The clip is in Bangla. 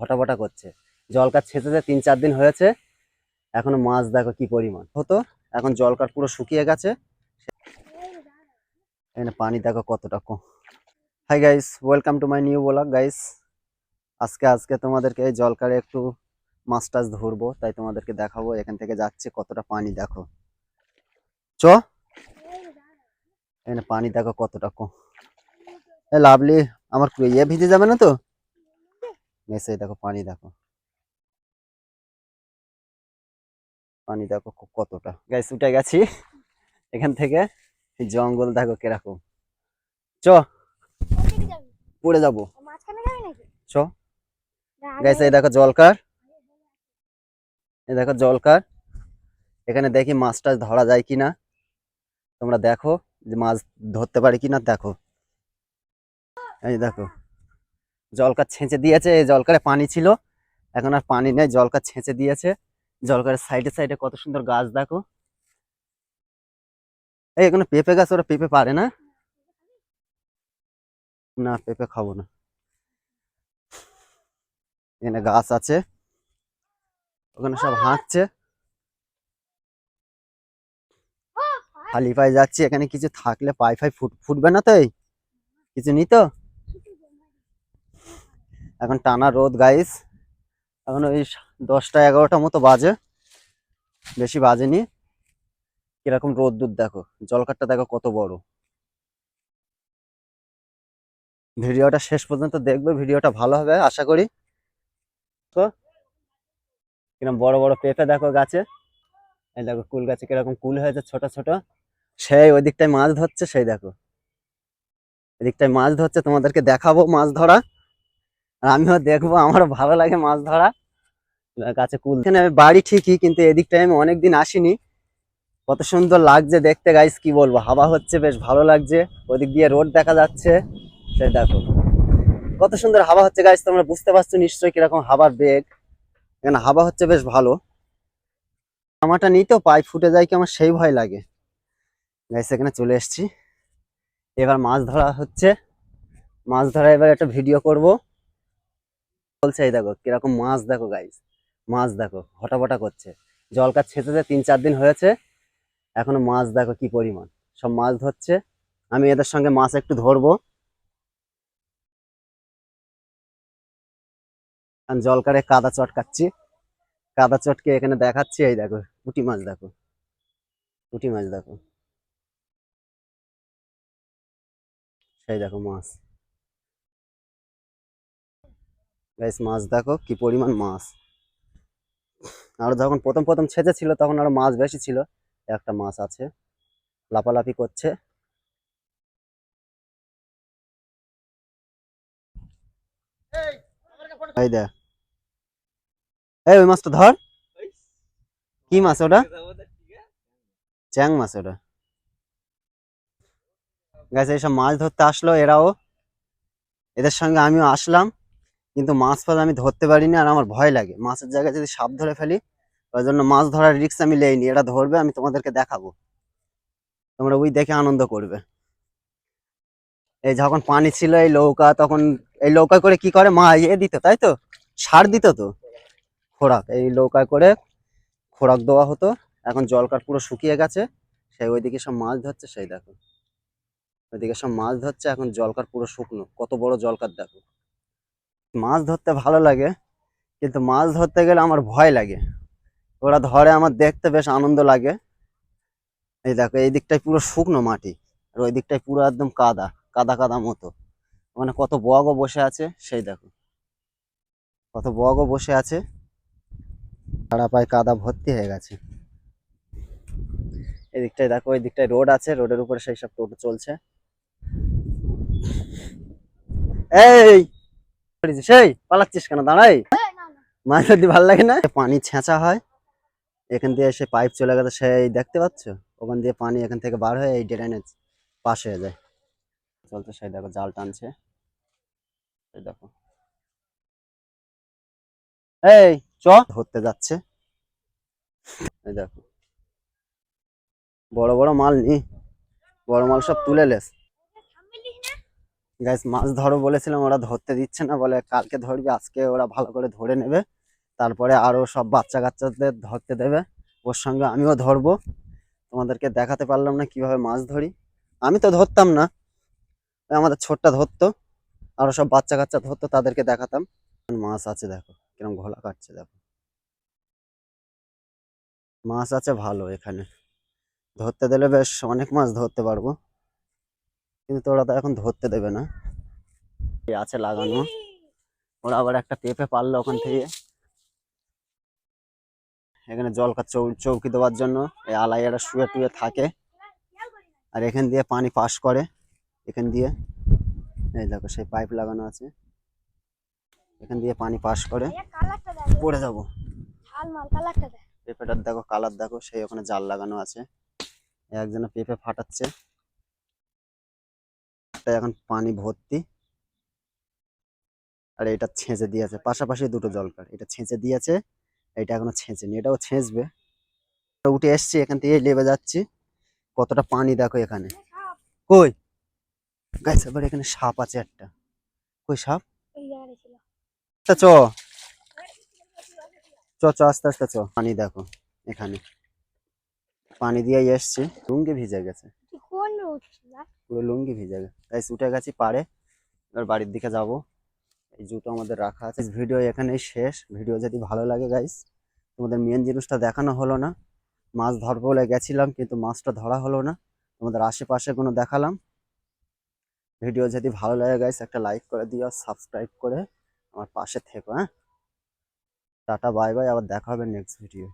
ফটাফটা করছে। জলকার ছেঁচেছে, তিন চার দিন হয়েছে। এখনও মাছ দেখো কি পরিমাণ। হতো, এখন জলকার পুরো শুকিয়ে গেছে। এখানে পানি দেখো কতটা কম। Hi guys welcome to my new blog guys আজকে আজকে তোমাদেরকে এই জলকারে একটু মাছ টাছ ধরবো, তাই তোমাদেরকে দেখাবো, এখান থেকে যাচ্ছে কতটা পানি দেখো। চ। এখানে পানি দেখো কতটা কম। এ লাভলি, আমার ইয়ে ভিজে যাবে না তো? মেসে দেখো পানি দেখো। পানি দেখো ক- কতটা। গাইস উঠে গেছি। এখান থেকে এই জঙ্গল দেখো কীরকম। চ। পড়ে যাব? চ। গাইস এই দেখো জলকার। এই দেখো জলকার। এখানে দেখি মাছ টাছ ধরা যায় কি না তোমরা দেখো যে মাছ ধরতে পারি কিনা দেখো। এই দেখো। জলকার ছেঁচে দিয়েছে, এই জলকারে পানি ছিল। এখন আর পানি নেই জলকার ছেঁচে দিয়েছে। জলকারের সাইডে সাইডে কত সুন্দর গাছ, দেখো। এই এখানে পেঁপে গাছ ওরা পেঁপে পারে না? না, পেঁপে খাব না। এখানে গাছ আছে। ওখানে সব হাঁটছে। খালি পায়ে যাচ্ছি। এখানে কিছু থাকলে পাই ফাই ফুট, ফুটবে না তো এই? কিছু নি তো এখন টানা রোদ গাইস এখন ওই দশটা, এগারোটা মতো বাজে। বেশি বাজেনি। কীরকম রোদ দুধ দেখো। জলকারটা দেখো, কত বড়। ভিডিওটা শেষ পর্যন্ত দেখবে, ভিডিওটা ভালো হবে, আশা করি। তো কীরকম বড় বড় পেঁপে, দেখো, গাছে। এই দেখো, কুল গাছে কীরকম কুল হয়েছে, ছোট ছোট। সেই, ওই দিকটায় মাছ ধরছে, সেই দেখো। এদিকটায় মাছ ধরছে, তোমাদেরকে দেখাবো মাছ ধরা। আমিও দেখব, আমারও ভালো লাগে মাছ ধরা। গাছে কুল। এখানে আমি বাড়ি ঠিকই, কিন্তু এদিকটায় আমি অনেকদিন আসিনি। কত সুন্দর লাগছে দেখতে গাইস কি বলব? হাওয়া হচ্ছে, বেশ ভালো লাগছে। ওদিক দিয়ে রোড দেখা যাচ্ছে। সেই দেখো। কত সুন্দর হাওয়া হচ্ছে গাইস তোমরা বুঝতে পারছ নিশ্চয়ই কীরকম হাওয়ার বেগ। এখানে হাওয়া হচ্ছে, বেশ ভালো। জামাটা নিতেও পাই ফুটে যায় কি আমার, সেই ভয় লাগে। গাইস এখানে চলে এসেছি। এবার মাছ ধরা হচ্ছে। মাছ ধরা এবার একটা ভিডিও করব। বলছে, এই দেখো, কীরকম মাছ দেখো গাইস মাছ দেখো, হটাফটা করছে। জল জলকার ছেঁচেছে, তিন চার দিন হয়েছে, এখনও মাছ দেখো কি পরিমাণ। সব মাছ ধরছে, আমি এদের সঙ্গে মাছ একটু ধরবো। জলকারে কাদা চট চটকাচ্ছি কাদা চটকে এখানে দেখাচ্ছি, এই দেখো, পুঁটি মাছ দেখো, পুঁটি মাছ দেখো। সেই দেখো মাছ। গাইস মাছ দেখো, কি পরিমাণ মাছ। আর যখন প্রথম প্রথম ছেঁচে ছিল তখন আরও মাছ বেশি ছিল। একটা মাছ আছে লাপালাপি করছে। এই দেখ। এই, ওই ধর। কি মাছ ওটা? চ্যাং মাছ ওটা। গেছে এইসব মাছ ধরতে আসলো, এরাও। এদের সঙ্গে আমিও আসলাম। কিন্তু মাছ ফাছ আমি ধরতে পারিনি আর আমার ভয় লাগে। মাছের জায়গায় যদি সাপ ধরে ফেলি ওই জন্য মাছ ধরার রিক্স আমি লেইনি। এটা ধরবে, আমি তোমাদেরকে দেখাবো। তোমরা ওই দেখে আনন্দ করবে। এই যখন পানি ছিল এই নৌকা, তখন এই নৌকা করে কি করে? মা ইয়ে দিত, তাই তো? সার দিত তো? খোরাক, এই নৌকায় করে খোরাক দেওয়া হতো। এখন জলকার পুরো শুকিয়ে গেছে। সেই ওইদিকে সব মাছ ধরছে, সেই দেখো। ওইদিকে সব মাছ ধরছে, এখন জলকার পুরো শুকনো। কত বড় জলকার দেখো। মাছ ধরতে ভালো লাগে, কিন্তু মাছ ধরতে গেলে আমার ভয় লাগে। ওরা ধরে আমার দেখতে বেশ আনন্দ লাগে। এই দেখো, এই দিকটায় পুরো শুকনো মাটি, আর ওই দিকটায় পুরো একদম কাদা কাদা কাদা মতো। মানে কত বগও বসে আছে, সেই দেখো। কত বগও বসে আছে। সারা পায়ে কাদা ভর্তি হয়ে গেছে। এদিকটায় দেখো, ওই দিকটায় রোড আছে, রোডের উপরে সেই সব টোটো চলছে। এই! সেই, পালাচ্ছিস কেন? দাঁড়াই। লাগে না। পানি হয়। এখান দিয়ে সে পাইপ চলে গেছে দেখতে পাচ্ছ? ওখান দিয়ে পানি এখান থেকে বার হয়ে এই হয়ে যায়। সেই দেখো, জাল টানছে। এই দেখো। এই ধরতে যাচ্ছে। এই দেখো। বড় বড় মাল নি। বড় মাল সব তুলে লেস? গাইস মাছ ধরো বলেছিলাম, ওরা ধরতে দিচ্ছে না, বলে কালকে ধরবি, আজকে ওরা ভালো করে ধরে নেবে। তারপরে আরও সব বাচ্চা কাচ্চাদের ধরতে দেবে। ওর সঙ্গে আমিও ধরবো। তোমাদেরকে দেখাতে পারলাম না কীভাবে মাছ ধরি। আমি তো ধরতাম না। আমাদের ছোটটা ধরতো। আরও সব বাচ্চা কাচ্চা ধরতো, তাদেরকে দেখাতাম। মাছ আছে, দেখো কীরকম ঘোলা কাটছে, দেখো। মাছ আছে, ভালো এখানে। ধরতে দিলে বেশ অনেক মাছ ধরতে পারব। কিন্তু ওরা তো এখন ধরতে দেবে না। আছে লাগানো। ওরা আবার একটা পেঁপে পারল ওখান থেকে। এখানে জল খা- চৌ চৌকি দেওয়ার জন্য। এই আলাইয়ারা শুয়ে টুয়ে থাকে। আর এখান দিয়ে পানি পাস করে। এখান দিয়ে। এই দেখো সেই পাইপ লাগানো আছে। এখান দিয়ে পানি পাস করে। পড়ে যাব। পেঁপেটার দেখো কালার দেখো। সেই ওখানে জাল লাগানো আছে। একজনে পেঁপে ফাটাচ্ছে। এটা এখন পানি ভর্তি। আর এটা ছেঁচে দিয়েছে। পাশাপাশি দুটো জলকার এটা ছেঁচে দিয়েছে, এটা এখনও ছেঁচেনি। এটাও ছেঁচবে। উঠে এসছি, এখান থেকে লেবে যাচ্ছি। কতটা পানি দেখো এখানে। কই? গাইস এবার এখানে সাপ আছে একটা। কই সাপ? তা চ। চ চ, আস্তে আস্তে চ। পানি দেখো, এখানে। পানি দিয়ে এসছি। লুঙ্গি ভিজে গেছে। পুরো লুঙ্গি ভিজে তাই উঠে গেছি পারে এবার বাড়ির দিকে যাব। এই জুতো আমাদের রাখা আছে। ভিডিও এখানেই শেষ। ভিডিও যদি ভালো লাগে গাইস, তোমাদের মেন জিনিসটা দেখানো হলো না। মাছ ধরবো বলে গেছিলাম, কিন্তু মাছটা ধরা হলো না। তোমাদের আশেপাশে কোনো দেখালাম। ভিডিও যদি ভালো লাগে গাইস, একটা লাইক করে দিও সাবস্ক্রাইব করে আমার পাশে থেকো হ্যাঁ? টাটা বাই বাই আবার দেখা হবে নেক্সট ভিডিও